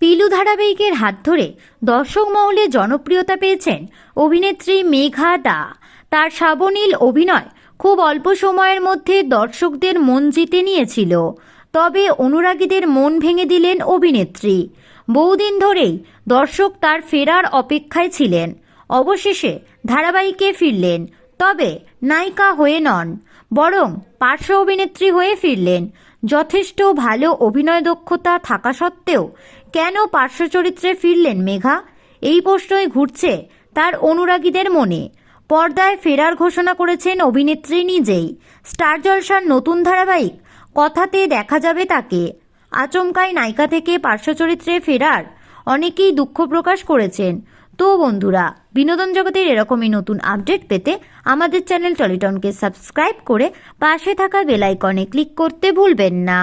পিলু ধারাবাহিকের হাত ধরে দর্শক মহলে জনপ্রিয়তা পেয়েছেন অভিনেত্রী মেঘা দা। তার সাবনীল অভিনয় খুব অল্প সময়ের মধ্যে দর্শকদের মন জিতে নিয়েছিল। তবে অনুরাগীদের মন ভেঙে দিলেন অভিনেত্রী। বহুদিন ধরেই দর্শক তার ফেরার অপেক্ষায় ছিলেন। অবশেষে ধারাবাহিকে ফিরলেন। তবে নায়িকা হয়ে নন, বরং পার্শ্ব অভিনেত্রী হয়ে ফিরলেন। যথেষ্ট ভালো অভিনয় দক্ষতা থাকা সত্ত্বেও কেন পার্শ্ব চরিত্রে ফিরলেন মেঘা? এই প্রশ্নই ঘুরছে তার অনুরাগীদের মনে। পর্দায় ফেরার ঘোষণা করেছেন অভিনেত্রী নিজেই। স্টার জলসার নতুন ধারাবাহিক কথাতে দেখা যাবে তাকে। আচমকাই নায়িকা থেকে পার্শ্ব চরিত্রে ফেরার অনেকেই দুঃখ প্রকাশ করেছেন। তো বন্ধুরা, বিনোদন জগতের এরকমই নতুন আপডেট পেতে আমাদের চ্যানেল টলিটনকে সাবস্ক্রাইব করে পাশে থাকা বেলাইকনে ক্লিক করতে ভুলবেন না।